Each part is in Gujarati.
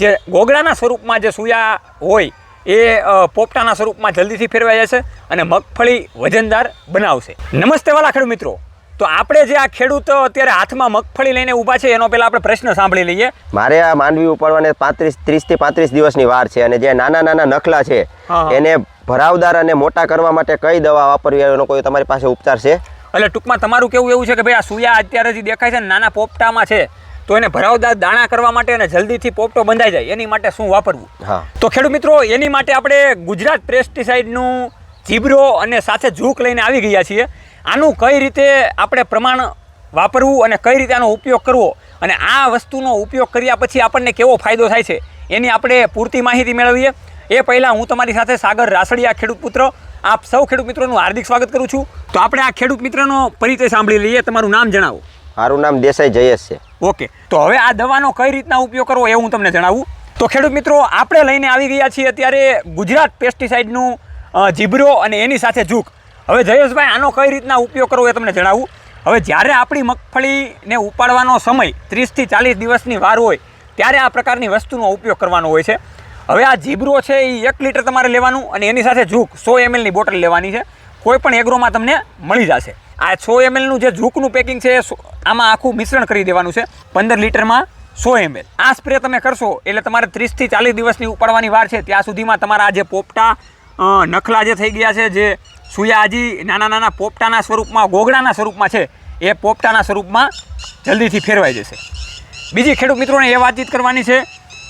જે ગોગડાના સ્વરૂપમાં જે સૂયા હોય એ પોપટાના સ્વરૂપમાં જલ્દીથી ફેરવાઈ જશે અને મગફળી વજનદાર બનાવશે. નમસ્તે વાલા ખેડૂત મિત્રો. તો આપણે જે આ ખેડૂત અત્યારે હાથમાં મગફળી લઈને ઊભા છે એનો પહેલાં આપણે પ્રશ્ન સાંભળી લઈએ. મારે આ માંડવી ઉપાડવાને પાંત્રીસ ત્રીસથી પાંત્રીસ દિવસની વાર છે અને જે નાના નાના નખલા છે. એને ભરાવદાર અને મોટા કરવા માટે કઈ દવા વાપરવી એનો કોઈ તમારી પાસે ઉપચાર છે? એટલે ટૂંકમાં તમારું કેવું એવું છે કે ભાઈ આ સૂયા અત્યારે જે દેખાય છે નાના પોપટામાં છે તો એને ભરાવદાર દાણા કરવા માટે અને જલ્દીથી પોપટો બંધાઈ જાય એની માટે શું વાપરવું? હા. તો ખેડૂત મિત્રો એની માટે આપણે ગુજરાત પેસ્ટિસાઇડનું જીબરો અને સાથે ઝૂક લઈને આવી ગયા છીએ. આનું કઈ રીતે આપણે પ્રમાણ વાપરવું અને કઈ રીતે આનો ઉપયોગ કરવો અને આ વસ્તુનો ઉપયોગ કર્યા પછી આપણને કેવો ફાયદો થાય છે એની આપણે પૂરતી માહિતી મેળવીએ. એ પહેલાં હું તમારી સાથે સાગર રાસડિયા ખેડૂત પુત્ર આપ સૌ ખેડૂત મિત્રોનું હાર્દિક સ્વાગત કરું છું. તો આપણે આ ખેડૂત મિત્રનો પરિચય સાંભળી લઈએ તમારું નામ જણાવો. મારું નામ દેસાઈ જયેશ છે. ઓકે. તો હવે આ દવાનો કઈ રીતના ઉપયોગ કરવો એ હું તમને જણાવું. તો ખેડૂત મિત્રો, આપણે લઈને આવી ગયા છીએ અત્યારે ગુજરાત પેસ્ટિસાઇડનું જીબ્રો અને એની સાથે જૂક. હવે જયેશભાઈ, આનો કઈ રીતના ઉપયોગ કરવો એ તમને જણાવું. હવે જ્યારે આપણી મગફળીને ઉપાડવાનો સમય ત્રીસથી ચાલીસ દિવસની વાર હોય, ત્યારે આ પ્રકારની વસ્તુનો ઉપયોગ કરવાનો હોય છે. હવે આ જીબ્રો છે એ એક લીટર તમારે લેવાનું અને એની સાથે ઝૂક સો એમએલની બોટલ લેવાની છે. કોઈ પણ એગ્રોમાં તમને મળી જશે. આ સો એમએલનું જે ઝૂકનું પેકિંગ છે, સો- આમાં આખું મિશ્રણ કરી દેવાનું છે પંદર લીટરમાં સો એમએલ આ સ્પ્રે તમે કરશો એટલે તમારે ત્રીસથી ચાલીસ દિવસની ઉપાડવાની વાર છે. ત્યાં સુધીમાં તમારા જે પોપટા નખલા જે થઈ ગયા છે, જે સુયાજી નાના નાના પોપટાના સ્વરૂપમાં, ગોગડાના સ્વરૂપમાં છે, એ પોપટાના સ્વરૂપમાં જલ્દીથી ફેરવાઈ જશે. બીજી ખેડૂત મિત્રોને એ વાતચીત કરવાની છે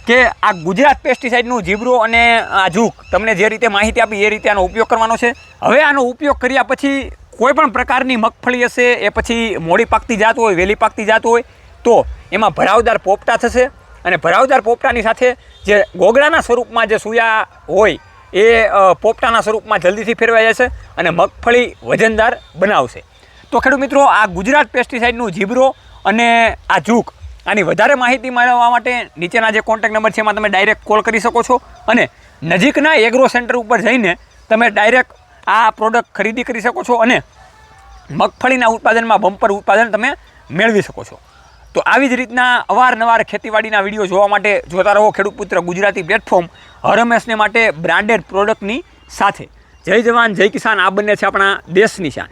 કે આ ગુજરાત પેસ્ટિસાઇડનું જીબ્રો અને આ ઝૂક તમને જે રીતે માહિતી આપી એ રીતે આનો ઉપયોગ કરવાનો છે. હવે આનો ઉપયોગ કર્યા પછી કોઈ પણ પ્રકારની મગફળી હશે, એ પછી મોડી પાકતી જાત હોય વહેલી પાકતી જાત હોય, તો એમાં ભરાવદાર પોપટા થશે અને ભરાવદાર પોપટાની સાથે જે ગોગડાના સ્વરૂપમાં જે સૂયા હોય, એ પોપટાના સ્વરૂપમાં જલ્દીથી ફેરવાઈ જશે અને મગફળી વજનદાર બનાવશે. તો ખેડૂત મિત્રો, આ ગુજરાત પેસ્ટિસાઇડનું જીબ્રો અને આ ઝૂક આની વધારે માહિતી મેળવવા માટે નીચેના જે કોન્ટેક્ટ નંબર છે, એમાં તમે ડાયરેક્ટ કોલ કરી શકો છો અને નજીકના એગ્રો સેન્ટર ઉપર જઈને તમે ડાયરેક્ટ આ પ્રોડક્ટ ખરીદી કરી શકો છો અને મગફળીના ઉત્પાદનમાં બમ્પર ઉત્પાદન તમે મેળવી શકો છો. તો આવી જ રીતના અવારનવાર ખેતીવાડીના વીડિયો જોવા માટે જોતા રહો ખેડૂત પુત્ર ગુજરાતી પ્લેટફોર્મ હરમેશને માટે બ્રાન્ડેડ પ્રોડક્ટની સાથે. જય જવાન, જય કિસાન. આ બંને છે આપણા દેશની શાન.